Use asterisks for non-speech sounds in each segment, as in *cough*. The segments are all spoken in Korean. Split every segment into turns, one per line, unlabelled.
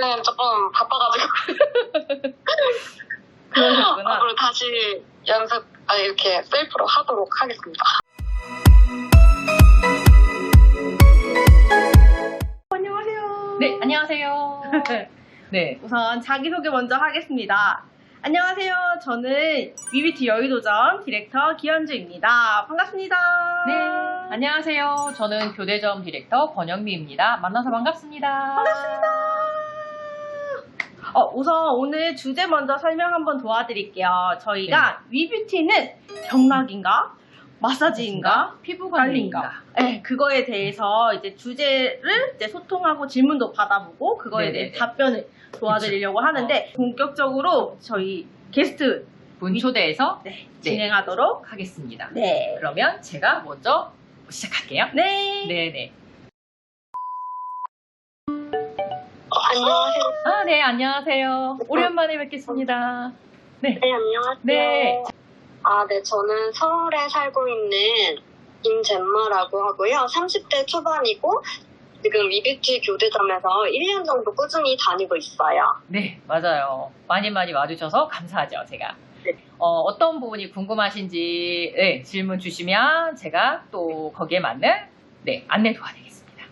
요즘에는 조금 바빠가지고 *laughs*
그러셨구나.
앞으로 다시 연습 아 이렇게 셀프로 하도록 하겠습니다.
안녕하세요.
네, 안녕하세요. *laughs* 네,
우선 자기소개 먼저 하겠습니다. 안녕하세요. 저는 위비티 여의도점 디렉터 기현주입니다. 반갑습니다.
네, 안녕하세요. 저는 교대점 디렉터 권영미입니다. 만나서 반갑습니다.
반갑습니다. 어, 우선 오늘 주제 먼저 설명 한번 도와드릴게요. 저희가 위뷰티는 경락인가? 마사지인가?
피부
관리인가? 네, 그거에 대해서 이제 주제를 이제 소통하고 질문도 받아보고 그거에
네네네.
대해 답변을 도와드리려고 하는데 본격적으로 저희 게스트
분 초대해서
네, 진행하도록
하겠습니다.
네.
그러면 제가 먼저 시작할게요.
네.
네, 네.
안녕하세요.
아, 네, 안녕하세요. 오랜만에 뵙겠습니다.
네 안녕하세요.
네.
아, 네, 저는 서울에 살고 있는 김잼마라고 하고요. 30대 초반이고, 지금 이뷰티 교대점에서 1년 정도 꾸준히 다니고 있어요.
네, 맞아요. 많이 많이 와주셔서 감사하죠, 제가.
네.
어, 어떤 부분이 궁금하신지 네, 질문 주시면 제가 또 거기에 맞는 네, 안내 도와드리겠습니다.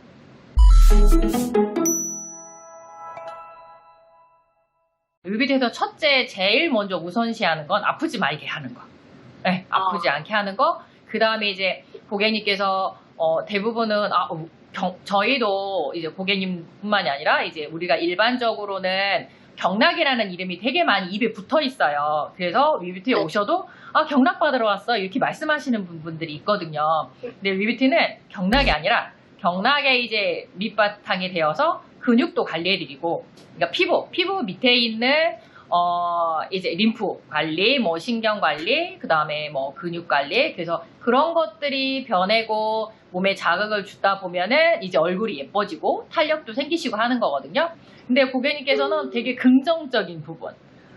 뮤비트에서 첫째 제일 먼저 우선시하는 건 아프지 말게 하는 거. 네, 아프지 않게 하는 거. 그 다음에 이제 고객님께서 어, 대부분은 아, 어, 경- 저희도 이제 고객님뿐만이 아니라 이제 우리가 일반적으로는 경락이라는 이름이 되게 많이 입에 붙어 있어요. 그래서 위뷰티에
네.
오셔도 아 경락 받으러 왔어 이렇게 말씀하시는 분들이 있거든요. 근데 위뷰티는 경락이 아니라 경락에 이제 밑바탕이 되어서 근육도 관리해드리고, 그러니까 피부 피부 밑에 있는 어 이제 림프 관리, 뭐 신경 관리, 그 다음에 뭐 근육 관리, 그래서 그런 것들이 변해고 몸에 자극을 주다 보면은 이제 얼굴이 예뻐지고 탄력도 생기시고 하는 거거든요. 근데 고객님께서는 되게 긍정적인 부분.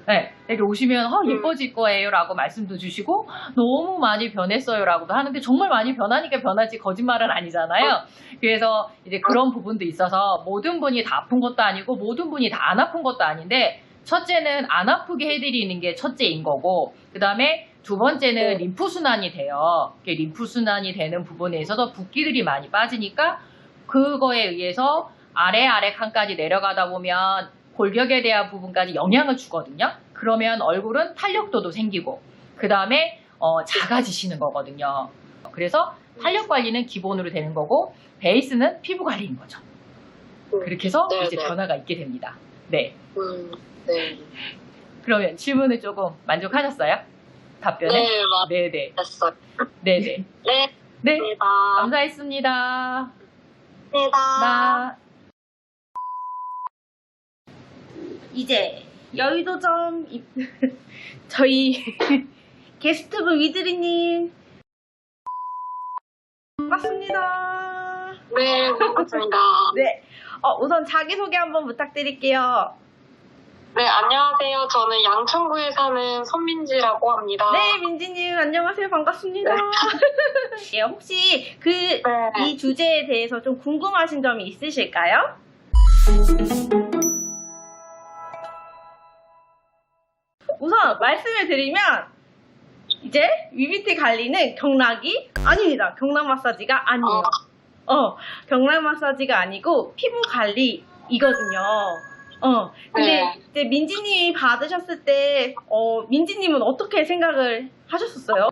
네, 되게 오시면 어, 예뻐질 거예요라고 말씀도 주시고 너무 많이 변했어요라고도 하는데 정말 많이 변하니까 변하지 거짓말은 아니잖아요. 그래서 이제 그런 부분도 있어서 모든 분이 다 아픈 것도 아니고 모든 분이 다 안 아픈 것도 아닌데 첫째는 안 아프게 해드리는 게 첫째인 거고 그 다음에 두 번째는 림프 순환이 돼요. 림프 순환이 되는 부분에 있어서 붓기들이 많이 빠지니까 그거에 의해서 아래 아래 칸까지 내려가다 보면 골격에 대한 부분까지 영향을 주거든요. 그러면 얼굴은 탄력도도 생기고 그 다음에 어, 작아지시는 거거든요. 그래서 탄력 관리는 기본으로 되는 거고 베이스는 피부 관리인 거죠. 그렇게 해서
네,
이제
네.
변화가 있게 됩니다. 네.
음, 네.
그러면 질문을 조금 만족하셨어요? 답변에?
네,
네네.
맞았어요.
네네.
네,
네.
감사합니다.
감사했습니다.
감사합니다.
나.
이제 여의도점 입- *laughs* 저희 *laughs* 게스트분 위드리님 맞습니다.
네, 반갑습니다. *laughs*
네. 어, 우선 자기소개 한번 부탁드릴게요.
네, 안녕하세요. 저는 양천구에 사는 손민지라고 합니다.
네, 민지님, 안녕하세요. 반갑습니다. 예, 혹시 그,
네.
이 주제에 대해서 좀 궁금하신 점이 있으실까요? 우선 말씀을 드리면, 이제 위비티 관리는 경락이 아닙니다. 경락 마사지가 아니에요. 어, 경락 마사지가 아니고 피부 관리이거든요. 어, 근데
네.
이제 민지님이 받으셨을 때, 어, 민지님은 어떻게 생각을 하셨었어요?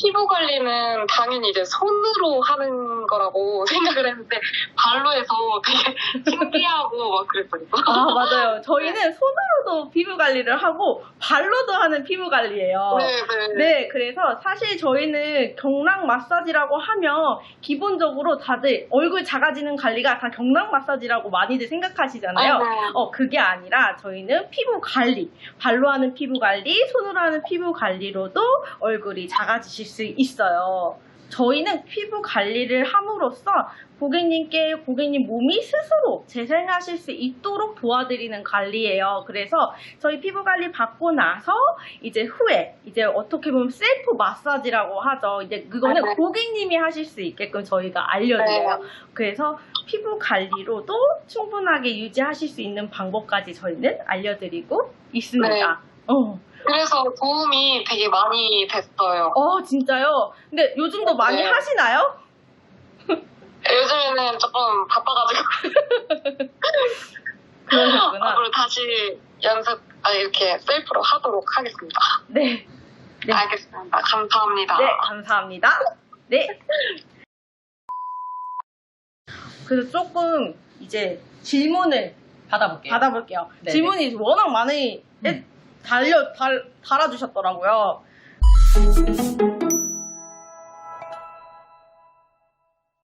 피부 관리는 당연히 이제 손으로 하는 거라고 *laughs* 생각을 했는데 발로 해서 되게 신기하고 막 그랬어요.
아, 맞아요. *laughs* 저희는 손으로도 피부 관리를 하고, 발로도 하는 피부 관리예요.
네, 네.
네, 그래서 사실 저희는 경락 마사지라고 하면 기본적으로 다들 얼굴 작아지는 관리가 다 경락 마사지라고 많이들 생각하시잖아요.
아, 네.
어, 그게 아니라 저희는 피부 관리, 발로 하는 피부 관리, 손으로 하는 피부 관리로도 얼굴이 작아지실 수 있어요. 저희는 피부 관리를 함으로써 고객님께 고객님 몸이 스스로 재생하실 수 있도록 도와드리는 관리예요. 그래서 저희 피부 관리 받고 나서 이제 후에 이제 어떻게 보면 셀프 마사지라고 하죠. 이제 그거는
네.
고객님이 하실 수 있게끔 저희가 알려드려요. 그래서 피부 관리로도 충분하게 유지하실 수 있는 방법까지 저희는 알려드리고 있습니다.
네.
어.
그래서 도움이 되게 많이 됐어요.
어, 진짜요? 근데 요즘도 많이
네.
하시나요? *laughs*
요즘에는 조금 바빠가지고 *laughs*
그러셨구나.
앞으로 다시 연습 아, 이렇게 셀프로 하도록 하겠습니다.
네. 네.
알겠습니다. 감사합니다.
네, 감사합니다. 네. 그래서 조금 이제 질문을
받아볼게요.
받아볼게요.
네네.
질문이 워낙 많이
음.
달려, 달, 달아주셨더라고요.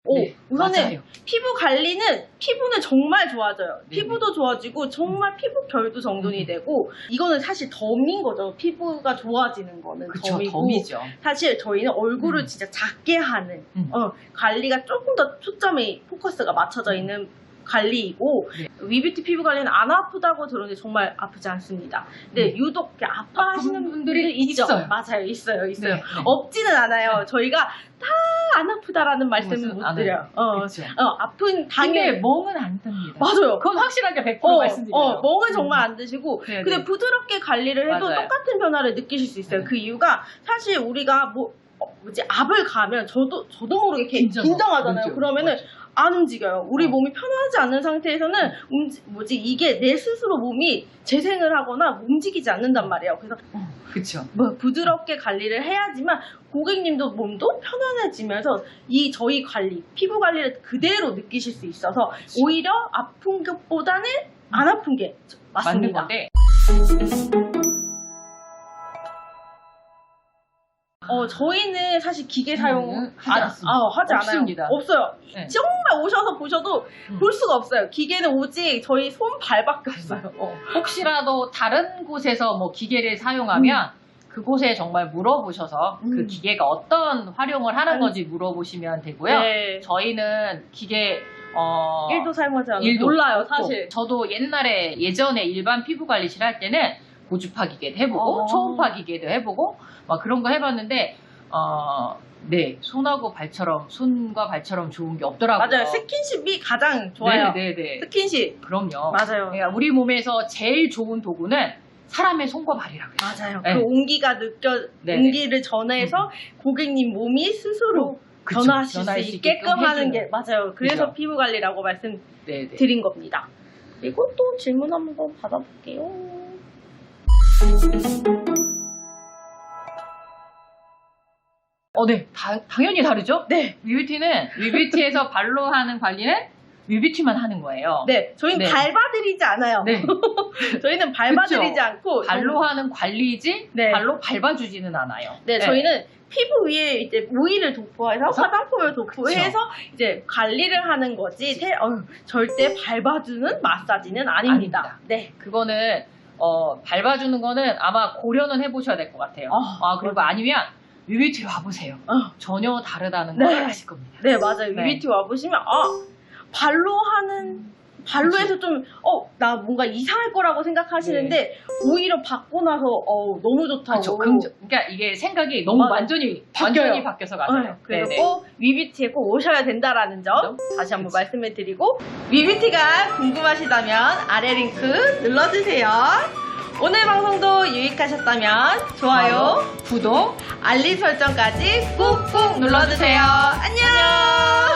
오,
네,
우선은
맞아요.
피부 관리는 피부는 정말 좋아져요.
네네.
피부도 좋아지고 정말 피부 결도 정돈이
음.
되고 이거는 사실 덤인 거죠. 피부가 좋아지는 거는
그쵸,
덤이고
덤이죠.
사실 저희는 얼굴을
음.
진짜 작게 하는
음.
어, 관리가 조금 더 초점이 포커스가 맞춰져 있는 관리이고
네.
위뷰티 피부 관리는 안 아프다고 들었는데 정말 아프지 않습니다. 근데
음.
유독 아파하시는 분들이 있죠.
있어요.
맞아요, 있어요, 있어요.
네, 네.
없지는 않아요. 저희가 다 안 아프다라는 말씀은
그것은 못안
드려요. 어,
그렇죠.
어, 아픈 당연히
멍은 안 듭니다.
맞아요.
그건 확실하게 100%
어,
말씀드려요.
어, 멍은
음.
정말 안 드시고,
네,
근데
네.
부드럽게 관리를 해도
맞아요.
똑같은 변화를 느끼실 수 있어요.
네.
그 이유가 사실 우리가 뭐, 어, 뭐지, 압을 가면 저도, 저도 모르게 이렇게 긴장하잖아요.
그렇죠.
그러면은
맞아요.
안 움직여요. 우리
어.
몸이 편하지 않는 상태에서는 움직, 뭐지, 이게 내 스스로 몸이 재생을 하거나 움직이지 않는단 말이에요. 그래서
그쵸.
뭐 부드럽게 관리를 해야지만 고객님도 몸도 편안해지면서 이 저희 관리, 피부 관리를 그대로 느끼실 수 있어서 오히려 아픈 것보다는 안 아픈 게
맞는
맞습니다.
건데.
어, 저희는 사실 기계 사용
음, 하지 않습니다.
아, 하지
없습니다.
않아요. 없어요.
네.
정말 오셔서 보셔도
음.
볼 수가 없어요. 기계는 오직 저희 손 발밖에 없어요. 어.
혹시라도 다른 곳에서 뭐 기계를 사용하면 그곳에 정말 물어보셔서 그
음.
기계가 어떤 활용을 하는
음.
건지 물어보시면 되고요.
네.
저희는 기계 어
일도 사용하지 않아요.
일도
몰라요, 사실.
저도 옛날에 예전에 일반 피부 관리실 할 때는 고주파 기계도 해보고
어.
초음파 기계도 해보고 막 그런 거 해봤는데 어, 네 손하고 발처럼 손과 발처럼 좋은 게 없더라고요.
맞아요. 스킨십이 가장 좋아요.
네, 네, 네.
스킨십.
그럼요.
맞아요.
그러니까 우리 몸에서 제일 좋은 도구는 사람의 손과 발이라고 해요.
맞아요.
네.
그 온기가 느껴,
네.
온기를 전해서 고객님 몸이 스스로
그쵸.
변화하실
수수
있게끔
있게끔
하는. 게 맞아요. 그래서. 피부 관리라고 말씀드린
네, 네.
겁니다. 그리고 또 질문 한번 받아볼게요.
어, 네. 다- 당연히 다르죠?
네.
위뷰티는 위뷰티에서 *laughs* 발로 하는 관리는 위뷰티만 하는 거예요.
네, 저희는
네.
밟아드리지 않아요.
네. *laughs*
저희는 밟아드리지
그쵸.
않고
발로 하는 관리지
네.
발로 밟아주지는 않아요.
네, 저희는 피부 위에 이제 오일을 도포해서
그래서?
화장품을 도포해서 이제 관리를 하는 거지 세- 어, 절대 밟아주는 마사지는 아닙니다.
아닙니다.
네.
그거는 어, 밟아주는 거는 아마 고려는 해보셔야 될 것 같아요.
아,
아, 그리고 아니면 위뷰티로 와보세요.
어.
전혀 다르다는
네.
걸 아실 겁니다.
네, 맞아요.
네.
위비티 와보시면, 아, 발로 하는, 발로. 해서 좀, 어, 나 뭔가 이상할 거라고 생각하시는데, 오히려 받고 나서, 어, 너무 좋다고.
그렇죠. 긍정, 그러니까 이게 생각이 너무
맞아요.
완전히
바뀌어요.
완전히 바뀌어서
네,
가요.
그래서
네네.
꼭 오셔야 된다라는 점 다시 한번 말씀을 드리고 위비티가 궁금하시다면 아래 링크 눌러주세요. 오늘 방송도 유익하셨다면 좋아요,
구독
알림 설정까지 꾹꾹 눌러주세요. 안녕!